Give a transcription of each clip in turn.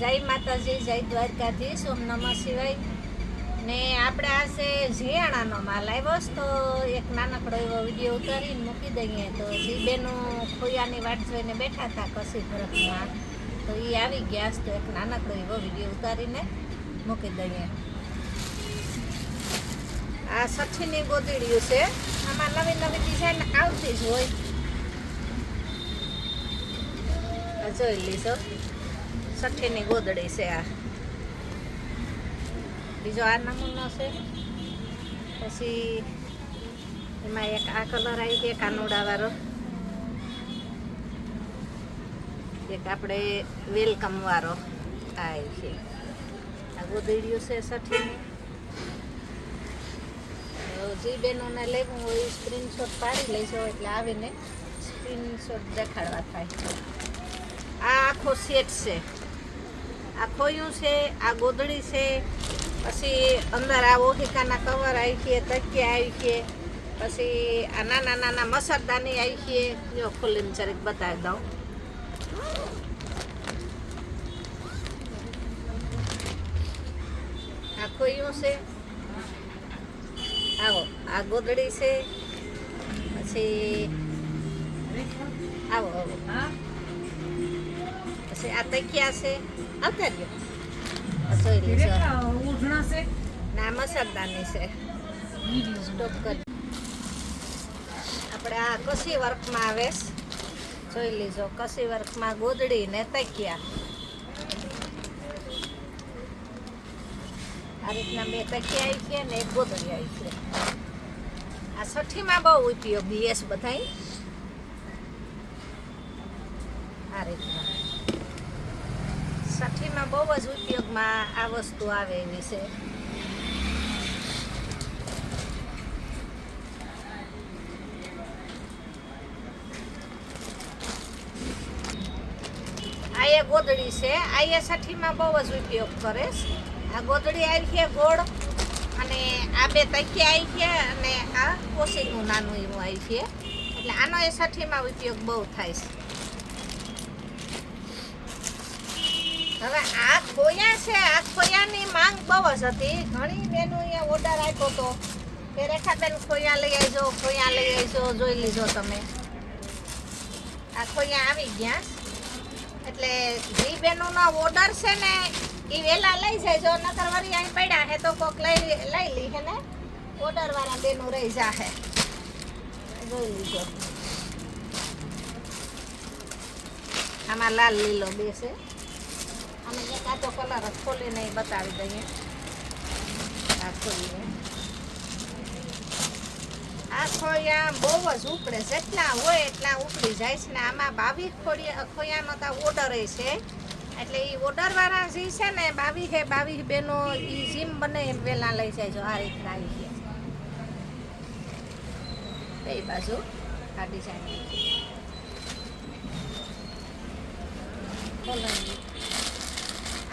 જય માતાજી, જય દ્વારકાધીશ, ઓમ નમઃ શિવાય. ને આપણે આ છે ઝિયાણાનો માલ આવ્યો છે, તો એક નાનકડો એવો વીડિયો ઉતારીને મૂકી દઈએ. તો જીબેનો ખોયાની વાટ જોઈને બેઠા હતા કસી ફરકમાં. તો એ આવી ગયા છે, તો એક નાનકડો એવો વીડિયો ઉતારીને મૂકી દઈએ. આ સઠ્ઠીની ગોદડીયું છે, આમાં નવી નવી ડિઝાઇન આવતી જ હોય. જોઈ લીધો. સઠ્ઠીની ગોદડી છે આ. બીજો આ નમૂનો છે. પછી એમાં એક આ કલર આવી છે કાનુડાવાળો એક આપણે વેલકમ વાળો આ આવી છે. આ ગોદડીયું છે સઠ્ઠીની તો જે બહેનોને લેવું હોય સ્ક્રીનશોટ પાડી લેજો, એટલે આવીને સ્ક્રીનશોટ દેખાડવા થાય. આ આખો સેટ છે. આ ખોયું છે, આ ગોદડી છે, પછી અંદર આ ઓહિકાના કવર આવી છે, તકિયા આવી છે, પછી આ નાના નાના મસરદાની આવી છે. જો ખુલ્લીને જરીક બતાવી દઉં. આ ખોયું છે. આવો, આ ગોદડી છે. પછી આવો આવો. પછી આ તકિયા છે. આવતા રહ્યો. જોઈ લીધો ના મસરદાની છે. સ્ટોપ કરી. આપણે આ કસી વર્કમાં આવે જોઈ લીજો કસી વર્કમાં ગોદડી ને તકિયા. આ રીતના બે તકિયા આવી છે ને એક ગોદડી આવી છે આ છઠ્ઠીમાં બહુ ઉપયોગી એસ બધાય. આ છઠ્ઠીમાં બહુ જ ઉપયોગમાં આ વસ્તુ આવે એવી છે. આ એ ગોદડી છે. આ એ છઠ્ઠીમાં બહુ જ ઉપયોગ કરે છે. આ ગોદડી આવી છે ગોળ અને આ બે તકિયા આવી છે અને આ કોશીનું નાનું એવું આવી છે. એટલે આનો એ છઠ્ઠીમાં ઉપયોગ બહુ થાય છે. હવે આ ખોયા છે, આ ખોયાની માંગ બહુ જ હતી. ઘણી બહેનો અહીંયા ઓર્ડર આપ્યો હતો કે રેખાબેન ખોયા લઈ આવજો, ખોયા લઈ આવજો, જોઈ લીધો તમે. આ ખોયા આવી ગયા. એટલે જે બહેનોનો ઓર્ડર છે ને, એ વહેલા લઈ જાય નકર વરી અહીં પડ્યા હે તો કોક લઈ લઈ લી હે ને? ઓર્ડર વાળા બેનો રહી જાહે. જોઈ લીધો. આમાં લાલ લીલો બેસે અમે કાચો કલર જ બતાવી દઈએ. આ ખોલીને બહુ જ ઉપડે જેટલા હોય એટલા ઉપડી જાય છે. ને આમાં બાવીસ ખોડિયા ખોયાનો તો ઓર્ડર છે. એટલે એ ઓર્ડર જે છે ને બાવીસ હે બાવીસ બેનો એ જીમ બને એમ લઈ જાય જો રીતના આવી ગયા એ બાજુ આ ડિઝાઇન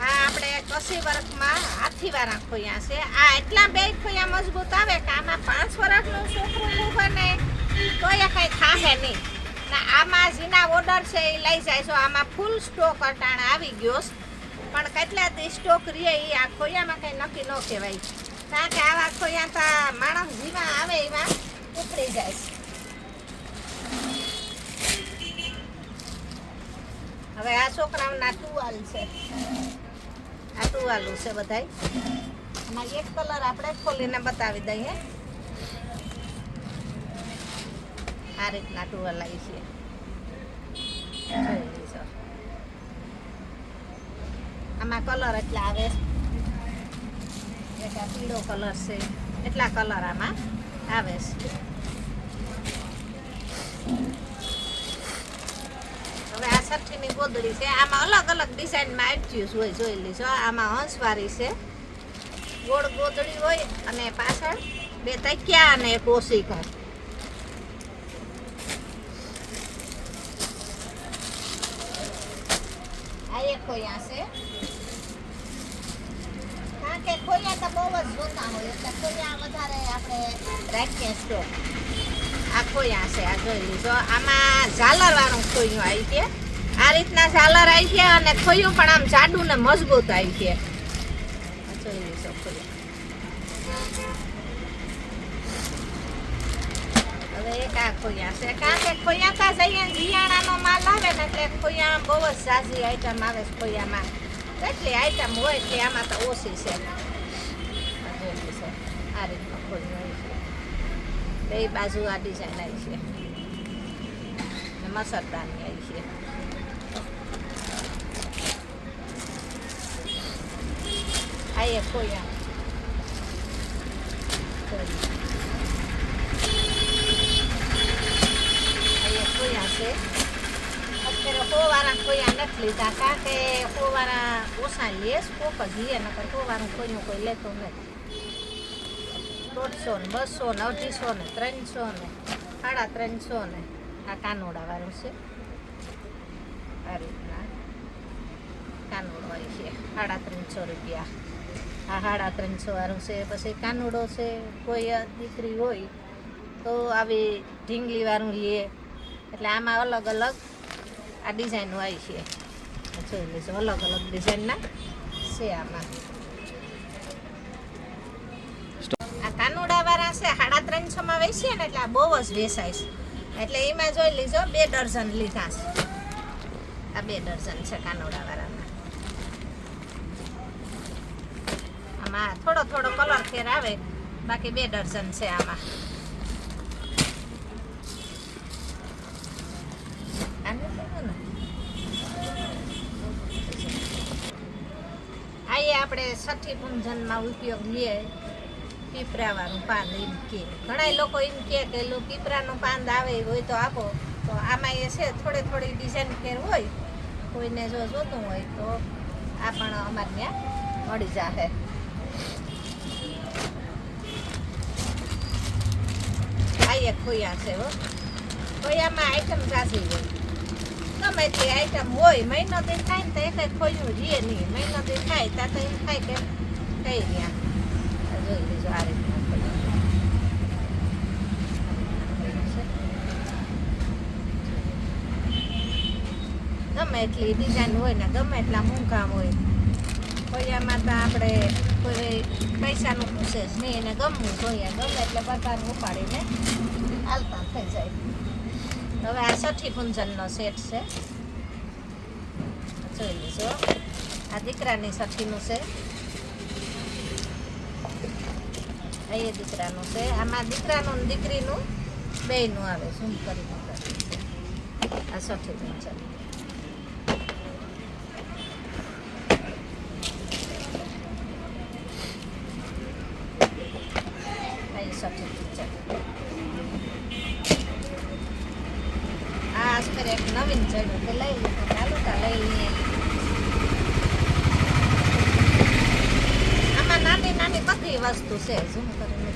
આ આપણે કસી વર્કમાં હાથીવાળા ખોયા છે? આ એટલા બે ખોયા મજબૂત આવે કે આમાં પાંચ વર્ષનું છોકરું હોય ને, તોય કઈ થાહે નહીં. ના આમાં જેના ઓર્ડર છે એ લઈ જાય છો. આમાં ફૂલ સ્ટોક અટાણે આવી ગયો. પણ કેટલા તે સ્ટોક રહે એ આ ખોયામાં કંઈ નક્કી ન કહેવાય. કારણ કે આવા ખોયા તો માણસ જીવા આવે એવા ઉપડી જાય છે. હવે આ છોકરાઓના ટુવાલ છે. આ ટુવાલું છે બધાય. એમાં એક કલર આપણે ખોલીને બતાવી દઈએ. આ રીતના ટુવાલ લાવી છે. આમાં કલર એટલા આવે. પીળો કલર છે. એટલા કલર આમાં આવે છે. આ ગોદડી છે. આમાં અલગ અલગ ડિઝાઇનમાં આવ્યું હોય, જોઈ લીજો. આમાં હંસવારી છે. ગોળ ગોદડી હોય અને પાછળ બે તકિયા અને એક ઓશિકા આ એક ખોયા છે. કારણ કે ખોયા તો બહુ જ જોતા હોય, એટલે ખોયા વધારે આપણે રાખીએ સ્ટોક આ ખોયા છે, આ જોઈ લીધો આમાં ઝાલર વાળું ખોયું આવી છે આ રીતના ઝાલર આવી છે અને ખોયું, પણ આમ જાડું ને મજબૂત આવી છે. હવે એક આ ખોયા છે. કારણ કે ખોયા કા જઈએ ને જીયાણાનો માલ આવે ને એટલે બહુ જ ઝાઝી આઈટમ આવે છે કેટલી આઈટમ હોય કે આમાં તો ઓછી છે. આ લેશો. ખોયું બે બાજુ આ ડિઝાઇન આવી છે. મસરદારની આવી છે. આ એક ખોયા આ એક ખોયા છે અત્યારે હોવાળા ખોયા નથી લીધા કારણ કે હોવાળા ઓછા લેસ કોક જ લે નકર હોવાળું ખોયું કોઈ લેતો નથી દોઢસો ને બસો ને અઢીસો ને ત્રણસો ને સાડા ત્રણસો ને આ કાનોડા વાળું છે આ રીતના કાનુડો હોય છે સાડા ત્રણસો રૂપિયા આ સાડા ત્રણસો વાળું છે, પછી કાનુડો છે, કોઈ દીકરી હોય, તો આવી ઢીંગલી વાળું લે. એટલે આમાં અલગ અલગ આ ડિઝાઇનો આવી છે. જોઈ લેજો, અલગ અલગ ડિઝાઇનના છે આમાં. આ કાનુડા વાળા છે સાડા ત્રણસો માં વેચીએ ને એટલે આ બહુ જ વેચાય છે. એટલે એમાં જોઈ લીજો, બે ડઝન લીધા છે. આ બે ડઝન છે કાનુડા આમાં થોડો થોડો કલર ફેર આવે. બાકી બે ડઝન છે આમાં. આને લેવો ને. આ આપણે છઠ્ઠી પૂંજનમાં ઉપયોગ લઈએ પીપરાવાનું પાન એમ કે. ઘણા લોકો એમ કે કે પીપરાનું પાન આવે હોય તો આપો. તો આમાં એ છે, થોડી થોડી ડિઝાઇન ફેર હોય. કોઈને જો જોતું હોય તો આ પણ અમારે ત્યાં મળી જાહે. આ એક ખોયા છે હો ખોયામાં આઈટમ જાજી હોય ગમે એટલી આઈટમ હોય મહિનો દી થાય ને તો એક ખોયું રીએ નહીં મહિનો દી થાય ત્યાં તો એમ થાય કે કઈ રહ્યા આ જોઈ લેજો આ રીતના ખોયું. ગમે એટલી ડિઝાઇન હોય ને ગમે એટલા મૂંઘામ હોય ખોયામાં તો આપણે કોઈ પૈસાનું પૂછે જ નહીં, એને ગમવું જોઈએ, ગમે એટલે બધાને ઉપાડીને હાલતા થઈ જાય. હવે આ છઠ્ઠી પૂંજનનો સેટ છે. જોઈ લેજો આ દીકરાની છઠ્ઠીનું છે. એ દીકરાનું છે. આમાં દીકરાનું દીકરીનું બેયનું આવે શું કરી આ છઠ્ઠી પૂંજન છઠ્ઠી પૂંજન આ આસ્કર એક નવીન ચડ્યું તે લઈ લીધું ચાલો તા લઈ લઈએ આમાં નાની નાની બધી વસ્તુ છે ઝૂમ કરીને.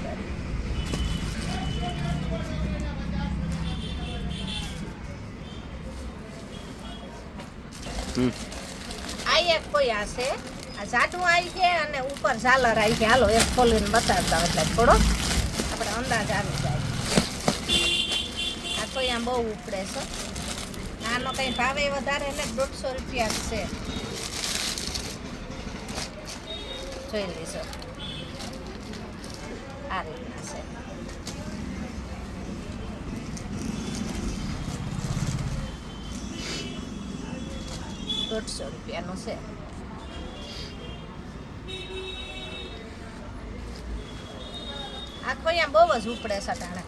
હમ. આ એક કોઈ આ છે આ જાડું આવી છે અને ઉપર ઝાલર આવી છે હાલો, એક ખોલીને બતાવતા એટલે થોડો અંદાજ આવી જાય. આ કોઈ અહીંયા બહુ ઉપડે છે. આનો કંઈ ભાવે વધારે ને દોઢસો રૂપિયા છે. જોઈ લેજો. આ રીતના છે. દોઢસો રૂપિયાનું છે. આ કોઈ આમ બહુ જ ઉપડે છે ટાણે.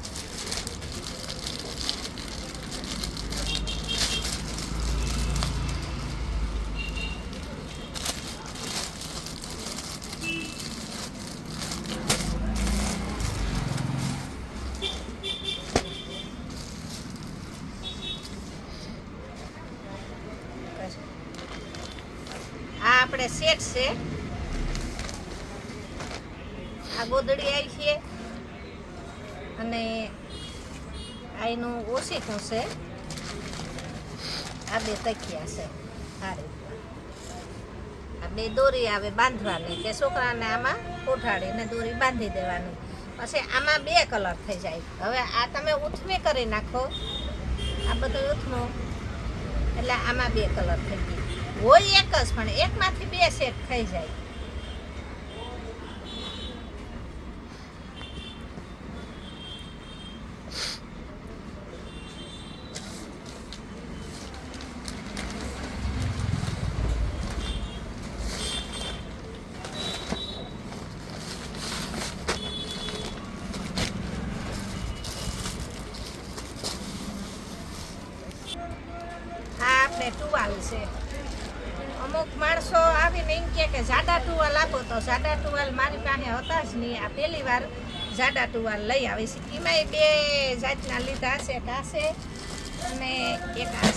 આ આપણે સેટ છે. આ ગોદડી આવી છે. અને આ એનું ઓશીકું છે આ બે તકિયા છે. આ આ બે દોરી આવે બાંધવાની કે છોકરાને આમાં કોઠાડીને દોરી બાંધી દેવાની. પછી આમાં બે કલર થઈ જાય. હવે આ તમે ઉથમી કરી નાખો. આ બધું ઉથમો. એટલે આમાં બે કલર થઈ ગઈ. હોય એક જ, પણ એકમાંથી બે સેટ થઈ જાય આ આપણે ટુવાલ છે. અમુક માણસો આવીને એમ કે જાડા ટુવાલ આપો તો જાડા ટુવાલ મારી પાસે હતા જ નહીં. આ પહેલી વાર જાડા ટુવાલ લઈ આવી છે. એમાંય બે જાતના લીધા છે. એક અને એક આ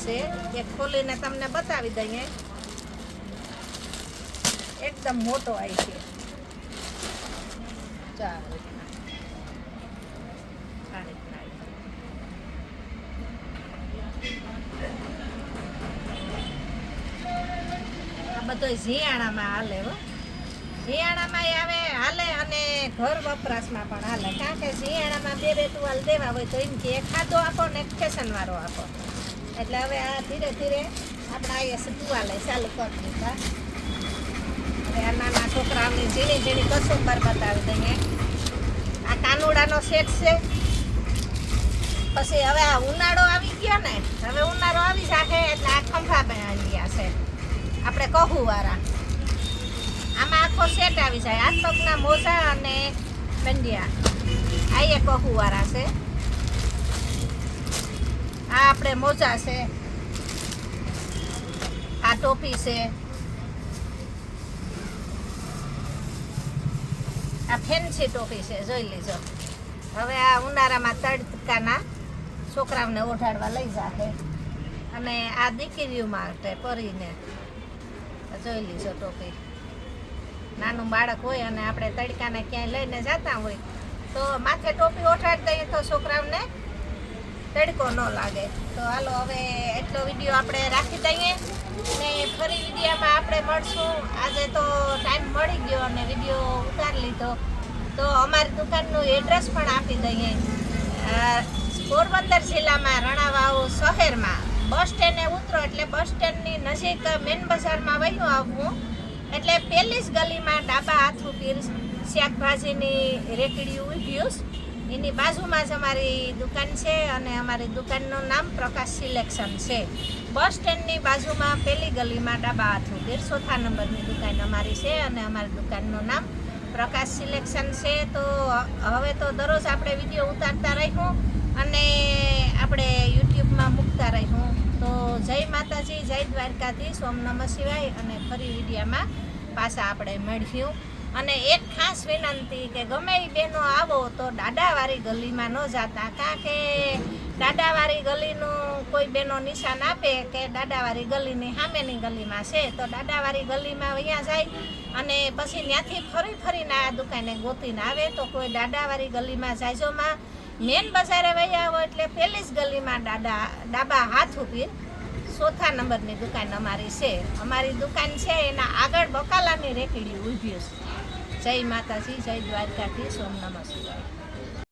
એક ખોલીને તમને બતાવી દઈએ. એકદમ મોટો આવી છે. ચાર રીતના આ રીતના આવી છે. આ શિયાળામાં હાલે હો. શિયાળામાં આવે, હાલે અને ઘર વપરાશમાં પણ હાલે. કારણ કે શિયાળામાં બે બે ટુવાલ દેવા હોય તો એમ કે ખાધો આપો ને એક ફેશન વાળો આપો. એટલે હવે આ ધીરે ધીરે આપણે અહીંયા ટુવાલે ચાલુ કરી દીધા. હવે આ નાના છોકરાઓની ઝીણી ઝીણી કસુંબર બતાવી દઈએ. આ કાનુડાનો શેક છે. પછી હવે આ ઉનાળો આવી ગયો ને. હવે ઉનાળો આવી જાશે એટલે આ ખંભા બનાવી ગયા છે. આપણે કહું વાળા આમાં આખો સેટ આવી જાય. હાથ પગના મોજા અને બંડિયા આ એ કહું વાળા છે. આ આપણે મોજા છે. આ ટોપી છે. આ ફેન્સી ટોપી છે. જોઈ લેજો. હવે આ ઉનાળામાં તડકાના છોકરાઓને ઓઢાડવા લઈ જાશે અને આ દીકરીઓ માટે પરીને જોઈ લીધો ટોપી. નાનું બાળક હોય અને આપણે તડકાને ક્યાંય લઈને જતા હોય, તો માથે ટોપી ઓઠાડી દઈએ તો છોકરાઓને તડકો ન લાગે. તો હાલો, હવે એટલો વીડિયો આપણે રાખી દઈએ ને ફરી વિડીયામાં આપણે મળશું. આજે તો ટાઈમ મળી ગયો અને વીડિયો ઉતારી લીધો. તો અમારી દુકાનનું એડ્રેસ પણ આપી દઈએ. પોરબંદર જિલ્લામાં રણાવાવ શહેરમાં. બસ સ્ટેન્ડે ઉતરો એટલે બસ સ્ટેન્ડની નજીક મેન બજારમાં વયું આવવું એટલે પહેલી જ ગલીમાં ડાબા હાથ ઉપર શાકભાજીની રેકડી ઉભ્યું એની બાજુમાં જ અમારી દુકાન છે અને અમારી દુકાનનું નામ પ્રકાશ સિલેક્શન છે. બસ સ્ટેન્ડની બાજુમાં પહેલી ગલીમાં ડાબા હાથ ઉપર ચોથા નંબરની દુકાન અમારી છે અને અમારી દુકાનનું નામ પ્રકાશ સિલેક્શન છે. તો હવે તો દરરોજ આપણે વીડિયો ઉતારતા રહીશું. અને આપણે યુટ્યુબમાં મૂકતા રહીશું. તો જય માતાજી, જય દ્વારકાધીશ. ઓમ નમઃ શિવાય. અને ફરી વિડીયામાં પાછા આપણે મળ્યું અને એક ખાસ વિનંતી કે ગમે એ બહેનો આવો તો દાદાવાળી ગલીમાં ન જાતા. કારણ કે દાદાવાળી ગલીનું કોઈ બહેનો નિશાન આપે કે દાદાવાળી ગલીની સામેની ગલીમાં છે, તો દાદાવાળી ગલીમાં અહીંયા જાય અને પછી ત્યાંથી ફરી ફરીને આ દુકાને ગોતીને આવે. તો કોઈ દાદાવાળી ગલીમાં જાયજોમાં મેન બજારે વહી હોય એટલે પહેલી ગલીમાં દાદા, ડાબા હાથ ઊભી. ચોથા નંબરની દુકાન અમારી છે. અમારી દુકાન છે, એના આગળ બકાલાની રેકડી ઊભી છે. જય માતાજી, જય દ્વારકાથી સોમ નમઃ શિવાય.